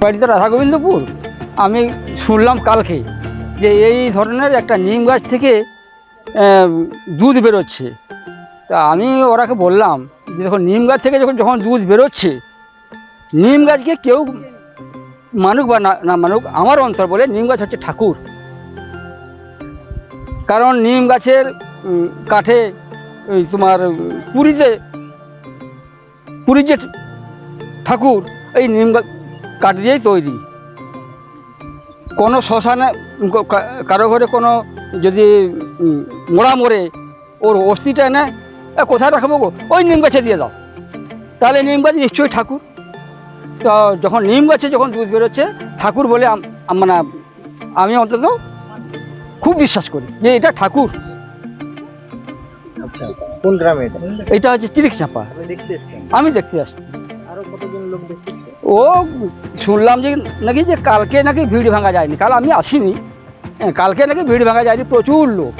বাড়িতে রাধা গোবিন্দপুর আমি শুনলাম কালকে যে এই ধরনের একটা নিম গাছ থেকে দুধ বেরোচ্ছে। তা আমি ওরাকে বললাম যে দেখো, নিম গাছ থেকে যখন যখন দুধ বেরোচ্ছে, নিম গাছকে কেউ মানুক বা না মানুক, আমার অঞ্চল বলে নিম গাছ হচ্ছে ঠাকুর। কারণ নিম গাছের কাঠে তোমার পুরীতে পুরীর যে ঠাকুর, এই নিম গা- কাঠ দিয়েই তৈরি। কোনো শ্মশানে কারও ঘরে কোনো যদি মোড়া মরে ওর অস্থিটা এনে কোথায় রাখব গো? ওই নিম গাছে দিয়ে দাও। তাহলে নিম গাছ নিশ্চয়ই ঠাকুর। তো যখন নিম গাছে যখন দুধ বেরোচ্ছে ঠাকুর বলে মানে আমি অন্তত খুব বিশ্বাস করি যে এটা ঠাকুর। আচ্ছা কোন গ্রামে এটা? হচ্ছে তিরিক চাপা আমি দেখতে আসছি। আরও কতজন লোক দেখতে? ও শুনলাম যে নাকি যে কালকে নাকি ভিড় ভাঙা যায়নি। কাল আমি আসিনি। হ্যাঁ, কালকে নাকি ভিড় ভাঙা যায়নি প্রচুর লোক।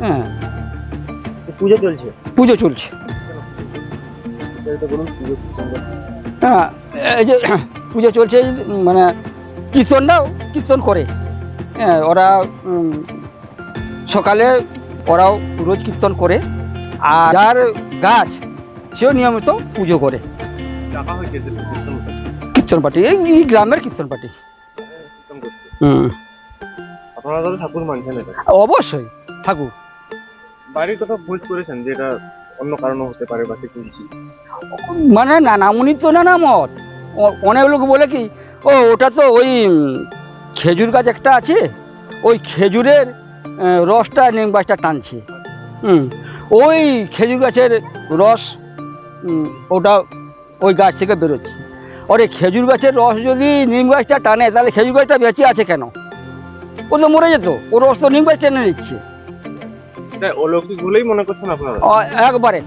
হ্যাঁ। পুজো চলছে? পুজো চলছে। হ্যাঁ এই যে পুজো চলছে মানে কীর্তনটাও কীর্তন করে। হ্যাঁ ওরা সকালে ওরাও রোজ কীর্তন করে। আর যার গাছ সেও নিয়মিত পুজো করে। টাকা হয়েছে কীর্তন পার্টি এই এই গ্রামের কীর্তন পার্টি হুম। আপনারা ঠাকুর মানছেন এটা? অবশ্যই ঠাকুর। বাড়ির কথা খোঁজ করেছেন যে এটা অন্য কারণও হতে পারে বা কিছু মানে নানামুনি তো নানা মত অনেক লোক বলে কি ও ওটা তো ওই খেজুর গাছ একটা আছে ওই খেজুরের রসটা নিম গাছটা টানছে। হুম ওই খেজুর গাছের রস ওটা ওই গাছ থেকে বেরোচ্ছে। ওরে খেজুর গাছের রস যদি নিম গাছটা টানে তাহলে খেজুর গাছটা বেঁচে আছে কেন? ও তো মরে যেত ও রস তো নিম গাছ টেনে নিচ্ছে। এটা অলৌকিক বলেই মনে করছেন আপনারা? একবারে।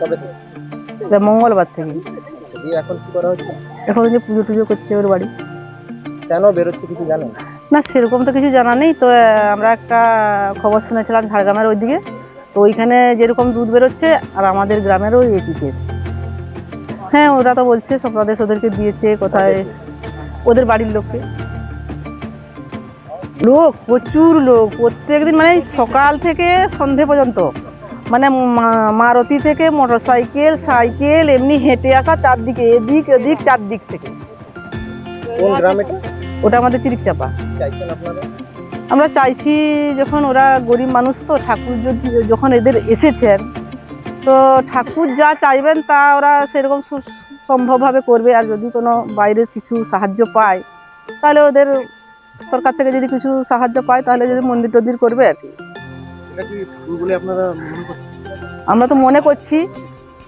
তবে মঙ্গলবার থেকে। এখন কি করা হচ্ছে? এখন ওই যে পুজো টুজো করছে ওর বাড়ি। কেন বেরোচ্ছে কিছু জানেন? না সেরকম তো কিছু জানা নেই। তো আমরা একটা খবর শুনেছিলাম ঝাড়গ্রামের ওইদিকে। তো ওইখানে যেরকম দুধ বেরোচ্ছে আর আমাদের গ্রামেরও একই কেস হ্যাঁ ওরা তো বলছে স্বপ্নাদেশ ওদেরকে দিয়েছে কোথায়? ওদের বাড়ির লোককে। লোক প্রচুর লোক। প্রত্যেক দিন মানে সকাল থেকে সন্ধে পর্যন্ত। মানে মারুতি থেকে মোটর সাইকেল সাইকেল এমনি হেঁটে আসা চারদিকে এদিক এদিক চারদিক থেকে। ওটা আমাদের চিরিক চাপা চাইছেন আপনারা? আমরা চাইছি যখন ওরা গরিব মানুষ তো ঠাকুর যদি যখন এদের এসেছেন তো ঠাকুর যা চাইবেন তা ওরা সেরকম সম্ভবভাবে করবে। আর যদি কোনো বাইরের কিছু সাহায্য পায় তাহলে ওদের সরকার থেকে যদি কিছু সাহায্য পায় তাহলে যদি মন্দির টন্দির করবে আর কি। এটা কি বলে আপনারা আমরা তো মনে করছি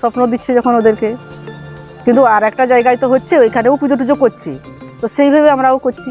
স্বপ্ন দিচ্ছে যখন ওদেরকে। কিন্তু আর একটা জায়গায় তো হচ্ছে ওইখানেও পুজো টুজো করছি। তো সেইভাবে আমরাও করছি।